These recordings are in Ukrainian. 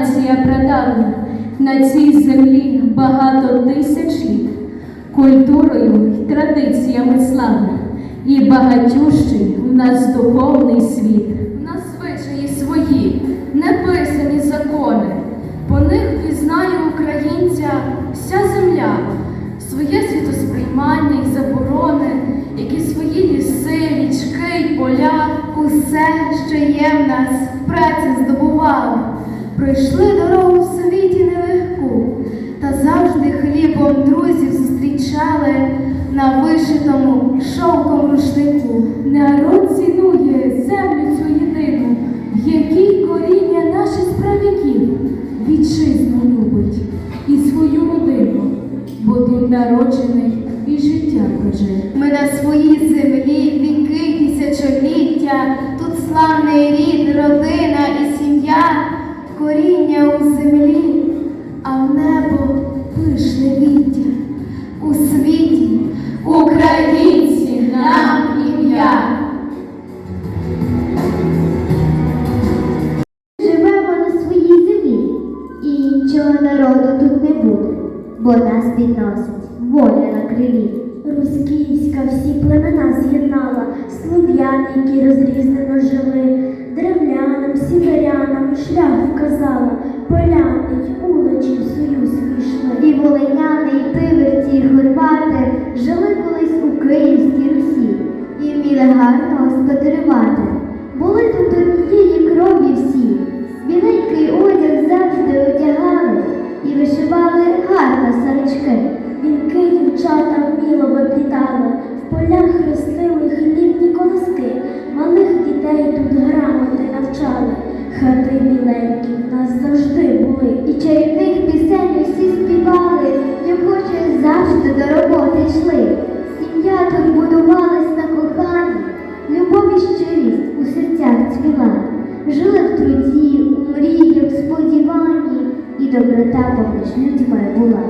нація прадавня, на цій землі багато тисяч літ, культурою й традиціями славна, і багатющий в нас духовний світ. В нас звичаї свої, неписані закони. По них пізнає українця вся земля, своє світосприймання і заборони, які свої ліси, річки й поля. Усе, що є в нас, в праці здобували, пройшли дорогу в світі нелегку, та завжди хлібом друзів зустрічали на вишитому шовком рушнику. Народ цінує землю цю єдину, в якій коріння наших правіків вітчизну любить і свою родину, бо тут народжений і життя прожив. Ми на своїй землі віки тисячоліття, тут славний рід, родина і сім'я, коріння у землі, а в небо пишне віття. У світі українці нам ім'я. Живемо на своїй землі, і іншого народу тут не буде, бо нас підносить воля на крилі. Русківська всі племена з'єднала, слов'яни, які розрізнено жили, древлянам, сіверянам шлях вказала, поляни й уличі в союз війшли. І волиняни, і тиверці, і хорвати жили колись у Київській Русі і вміли гарно господарювати. Були тут однієї крові всі, біленький одяг завжди одягали і вишивали гарно сорочки. Вінки дівчата вміло виплітали, в полях ростили хлібні колоски, малих дітей. Хати біленькі в нас завжди були, і чарівних пісень усі співали, охоче завжди до роботи йшли. Сім'я тут будувалась на коханні, любов і щирість у серцях цвіла. Жили в труді, у мріях, сподіванні, і доброта поміж людьми була.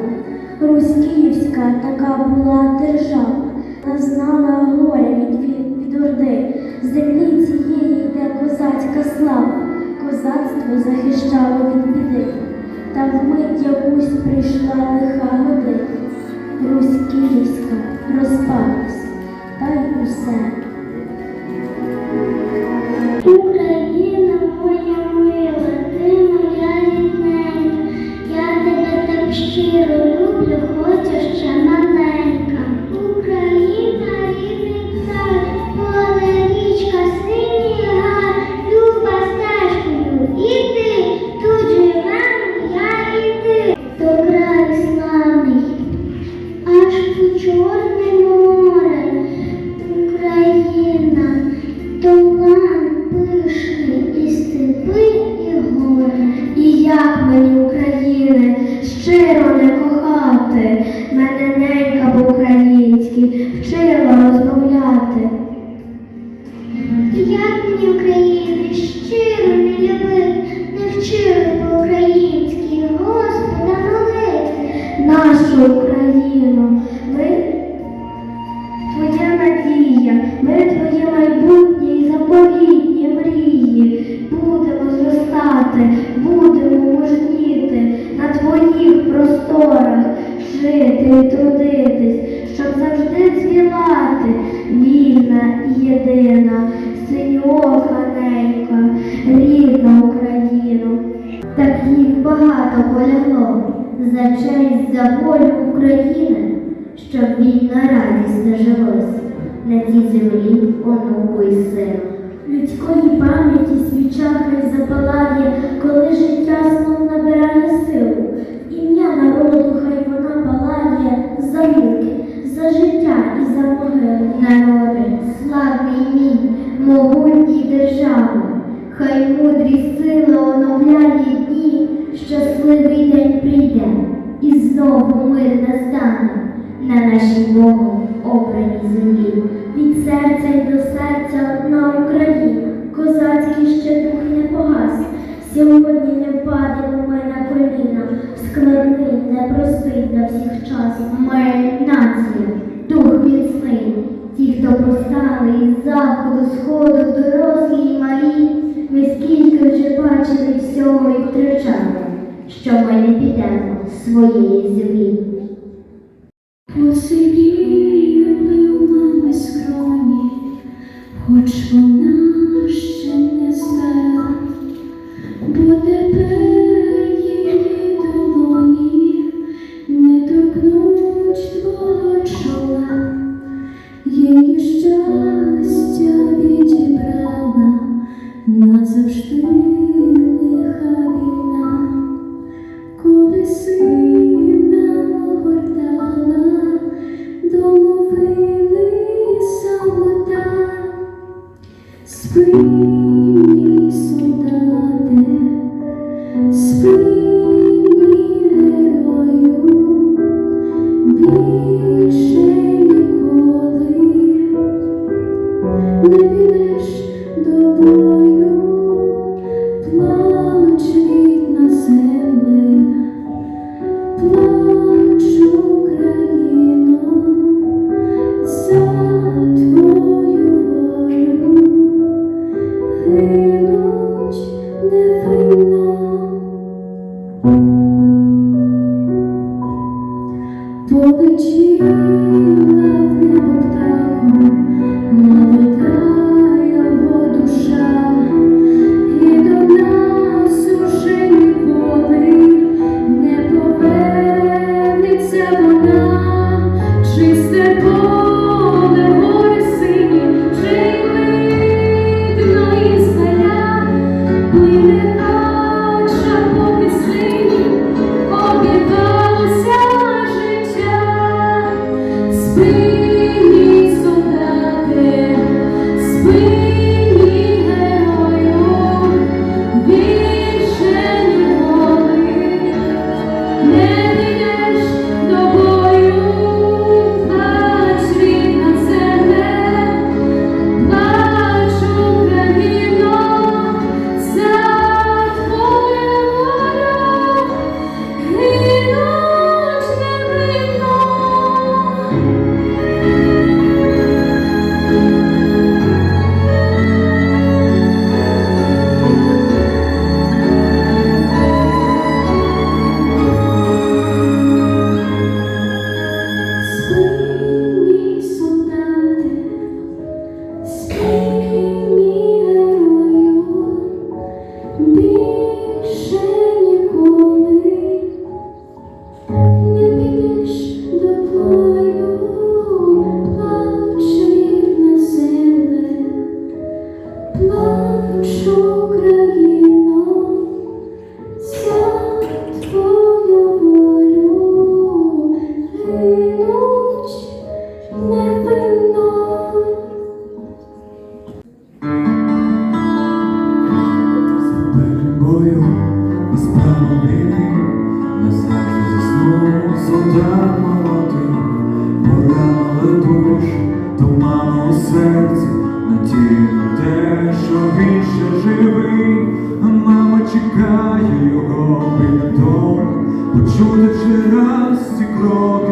Русь Київська така була держава, не знала горя від, від, від орди. Землі козацтво захищало від біди. Та вмить якусь прийшла лиха година. Русь Київська розпалась, та й усе. Як України щиро не багато полягло за честь за волю України щоб війна радість жилось на цій землі онуку і сину. Людської пам'яті свіча хай запалає, мир настане на нашій Богу обраній землі. Від серця й до серця одна Україна, козацький ще дух не погас. Сьогодні не падаємо ми на коліна, складний, непростий для всіх часів. Ми нація, дух міцний, ті, хто постали із заходу, сходу, дорослі і малі. Ми скільки вже бачили всього і втрачали, що ми не підемо своєї землі. Посивіли у мами скроні, хоч вона. чути через ці кроки.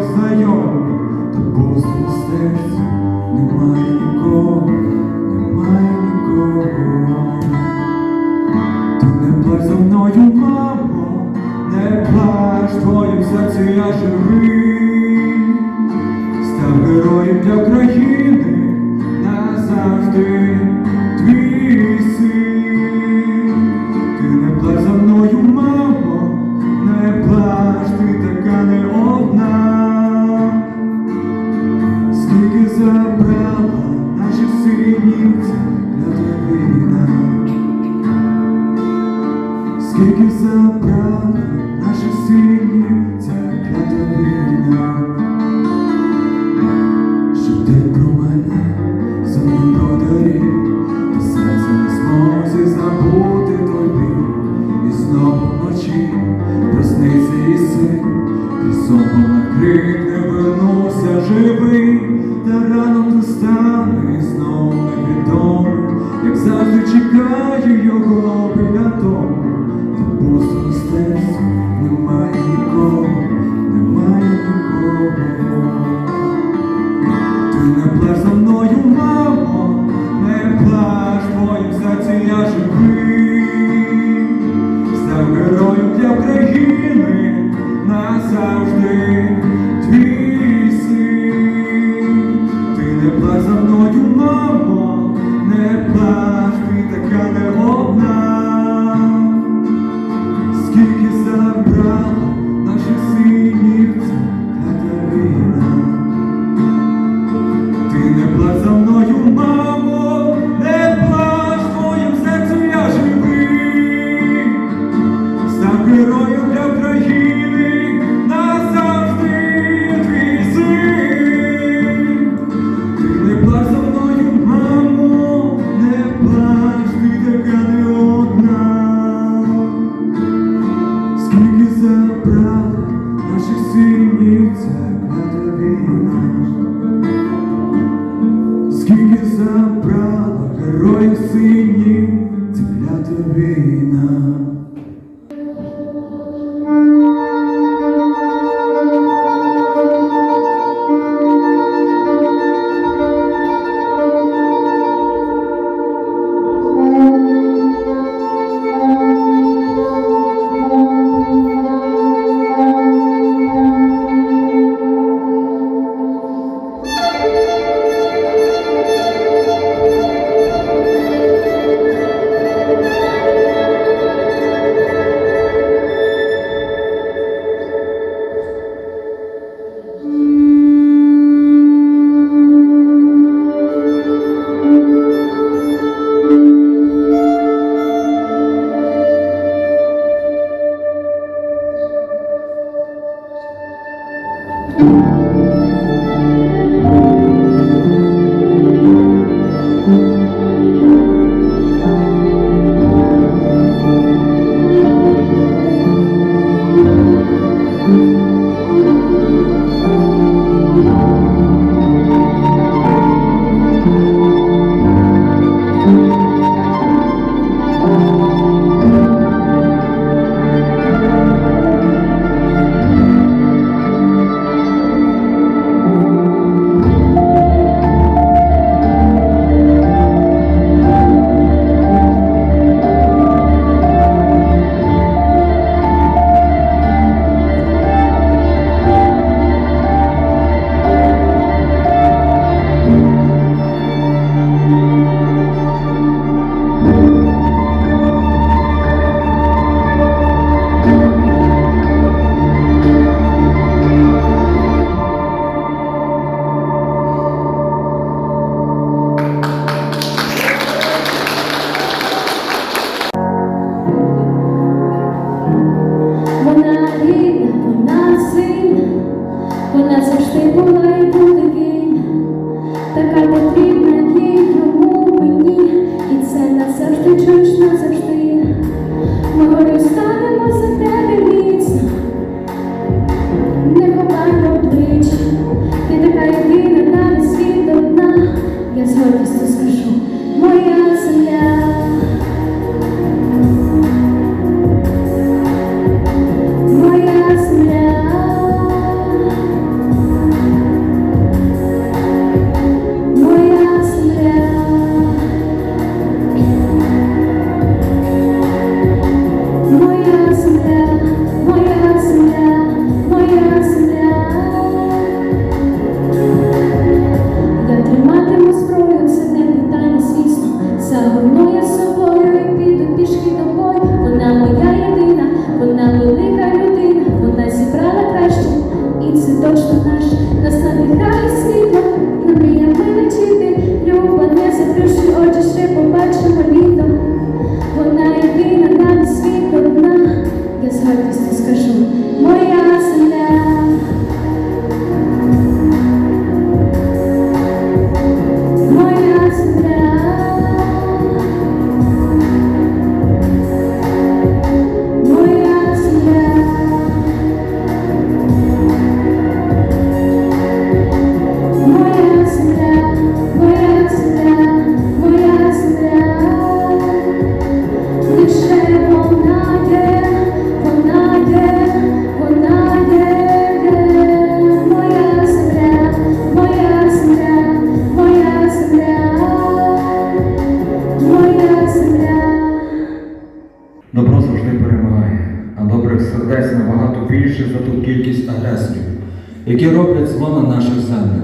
які роблять зло на наших землях.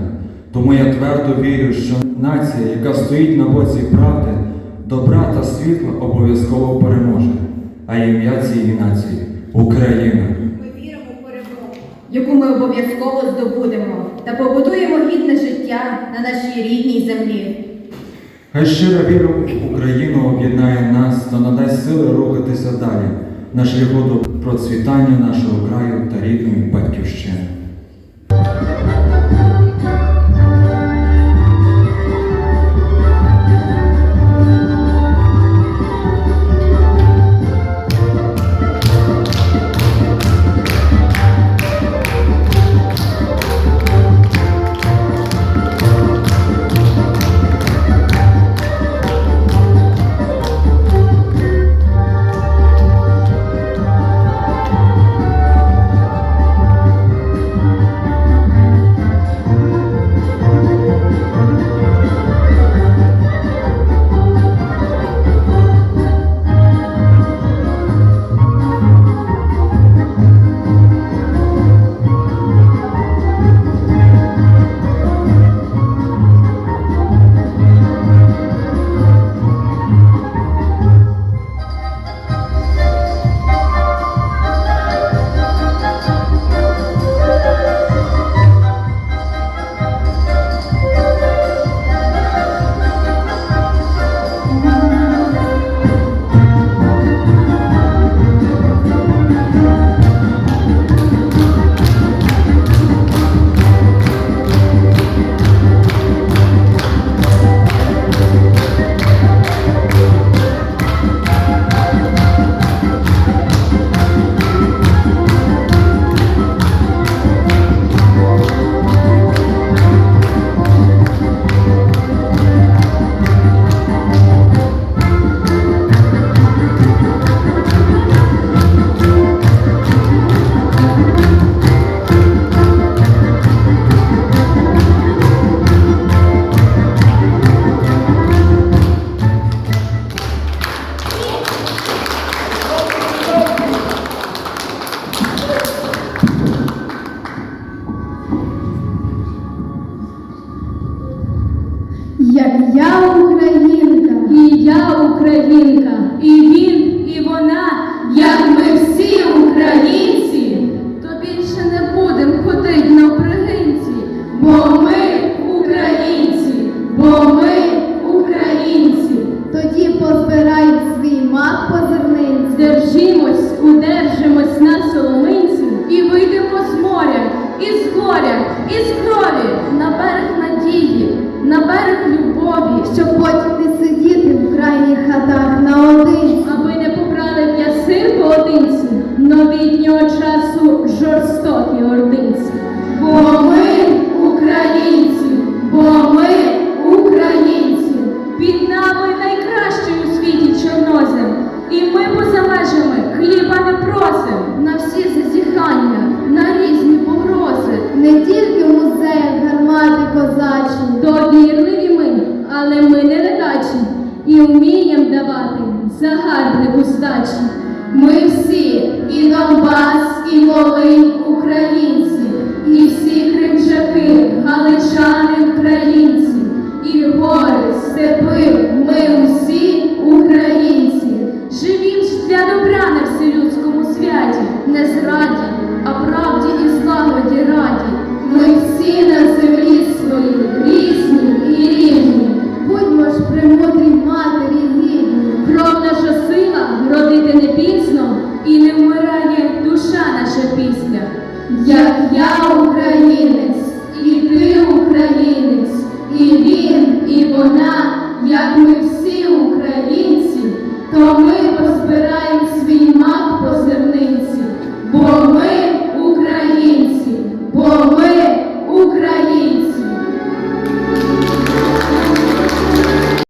Тому я твердо вірю, що нація, яка стоїть на боці правди, добра та світла обов'язково переможе, а ім'я цієї нації Україна. Яку ми обов'язково здобудемо та побудуємо гідне життя на нашій рідній землі. Хай щира віра в Україну об'єднає нас та надасть сили рухатися далі на шляху до процвітання нашого краю та рідної батьківщини. Música деревінка, і він, і вона, як ми всі українці,